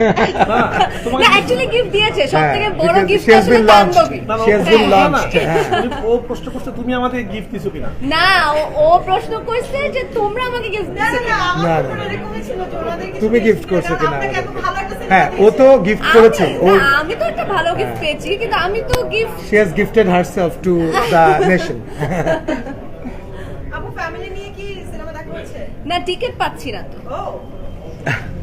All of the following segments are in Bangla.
না অ্যাকচুয়ালি গিফট দিয়েছে সব হ্যাঁ, বড় গিফট আসলে বান্ধবী না, না, She has ও- হ্যাঁ। তুমি- ও প্রশ্ন করছে তুমি আমাদের গিফট দিছো কিনা? না ও- প্রশ্ন করছে যে তোমরা আমাকে গিফট না, না, তুমি gift করছ কিনা? হ্যাঁ ও তো গিফট করেছে আমি তো একটা ভালো গিফট পেয়েছি কিন্তু আমি তো gift she has gifted herself to the nation. আপু ফ্যামিলি নিয়ে কি সিনেমা দেখা হচ্ছে না টিকিট পাচ্ছি না তো। ও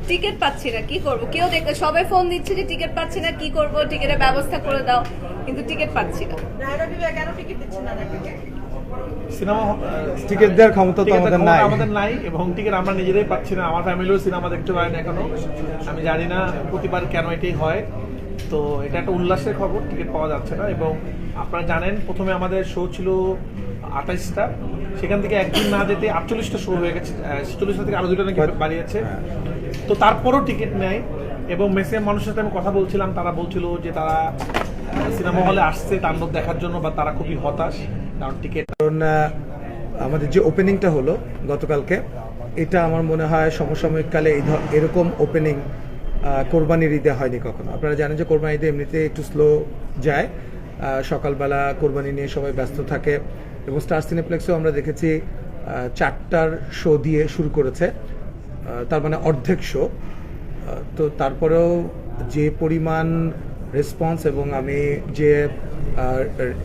টিকিট পাচ্ছি না কি করব? কেউ দেখে সবাই ফোন দিচ্ছে যে টিকিট পাচ্ছি না কি করব? টিকিটের ব্যবস্থা করে দাও কিন্তু টিকিট পাচ্ছি না। সিনেমা টিকিট দেওয়ার ক্ষমতা তো আমাদের নাই। আমাদের নাই এবং টিকিট আমরা নিজেরাই পাচ্ছি না। আমার ফ্যামিলিও সিনেমা দেখতে পারে না এখনও। আমি জানি না প্রতিবার কেন এটাই হয়। তো এটা একটা উল্লাসের খবর টিকিট পাওয়া যাচ্ছে না। এবং আপনারা জানেন প্রথমে আমাদের শো ছিল আঠাইশটা সেখান থেকে একদিন না যেতে আটচল্লিশটা শো হয়ে গেছে ছেচল্লিশটা থেকে আরও দুটো নাকি বাড়িয়েছে। হ্যাঁ। তো তারপরও টিকিট নেয় এবং মেসে মানুষের সাথে আমি কথা বলছিলাম তারা বলছিল যে তারা সিনেমা হলে আসছে তাণ্ডব দেখার জন্য বা তারা খুবই হতাশ কারণ টিকিট কারণ আমাদের যে ওপেনিংটা হলো গতকালকে এটা আমার মনে হয় সমসাময়িক কালে এই এরকম ওপেনিং কোরবানির ঈদে হয়নি কখনো। আপনারা জানেন যে কোরবানি ঈদে এমনিতে একটু স্লো যায় সকালবেলা কোরবানি নিয়ে সবাই ব্যস্ত থাকে এবং স্টার সিনেপ্লেক্সেও আমরা দেখেছি চারটার শো দিয়ে শুরু করেছে তার মানে অর্ধেক শো। তো তারপরেও যে পরিমাণ রেসপন্স এবং আমি যে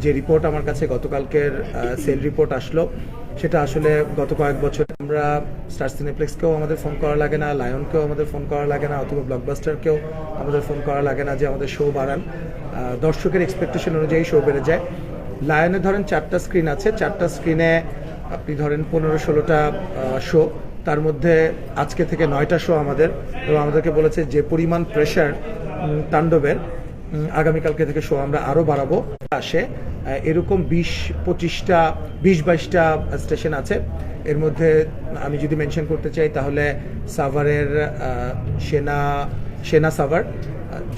যে রিপোর্ট আমার কাছে গতকালকের সেল রিপোর্ট আসলো, সেটা আসলে গত কয়েক বছর আমরা স্টার সিনেপ্লেক্সকেও আমাদের ফোন করা লাগে না, লায়নকেও আমাদের ফোন করা লাগে না, অথবা ব্লকবাস্টারকেও আমাদের ফোন করা লাগে না যে আমাদের শো বাড়ান। দর্শকের এক্সপেকটেশন অনুযায়ী শো বেড়ে যায়। লায়নে ধরেন চারটা স্ক্রিন আছে। চারটা স্ক্রিনে আপনি ধরেন পনেরো, ষোলোটা শো তার মধ্যে আজকে থেকে নয়টা শো আমাদের এবং আমাদেরকে বলেছে যে পরিমাণ প্রেশার তাণ্ডবের আগামীকালকে থেকে শো আমরা আরও বাড়াবো। আসে এরকম বিশ, পঁচিশটা, বিশ, বাইশটা স্টেশন আছে। এর মধ্যে আমি যদি মেনশন করতে চাই তাহলে সাভারের সেনা সেনা সাভার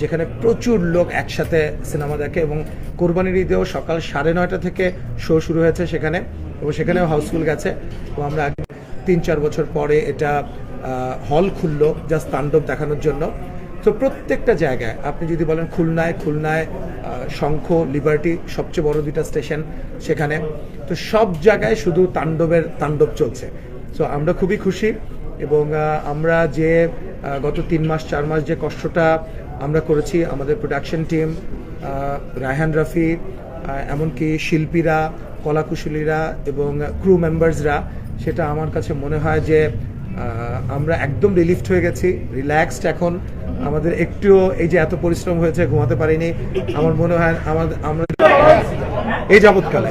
যেখানে প্রচুর লোক একসাথে সিনেমা দেখে এবং কোরবানির ঈদেও সকাল সাড়ে নয়টা থেকে শো শুরু হয়েছে সেখানে এবং সেখানেও হাউসফুল গেছে। তো আমরা তিন চার বছর পরে এটা হল খুললো জাস্ট তাণ্ডব দেখানোর জন্য। তো প্রত্যেকটা জায়গায়, আপনি যদি বলেন খুলনায় খুলনায় শঙ্খ লিবার্টি সবচেয়ে বড় দুইটা স্টেশন সেখানে। তো সব জায়গায় শুধু তাণ্ডবের তাণ্ডব চলছে। সো আমরা খুবই খুশি এবং আমরা যে গত তিন মাস, চার মাস যে কষ্টটা আমরা করেছি, আমাদের প্রোডাকশন টিম রায়হান রাফি এমনকি শিল্পীরা, কলাকুশলীরা এবং ক্রু মেম্বার্সরা সেটা আমার কাছে মনে হয় যে আমরা একদম রিলিফড হয়ে গেছি রিল্যাক্সড এখন। আমাদের একটুও এই যে এত পরিশ্রম হয়েছে, ঘুমাতে পারিনি, আমার মনে হয় আমাদের আমরা এই যাবৎকালে।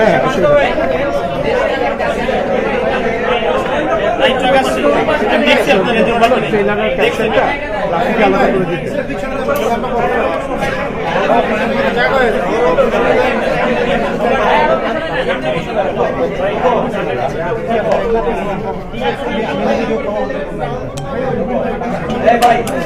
হ্যাঁ হ্যাঁ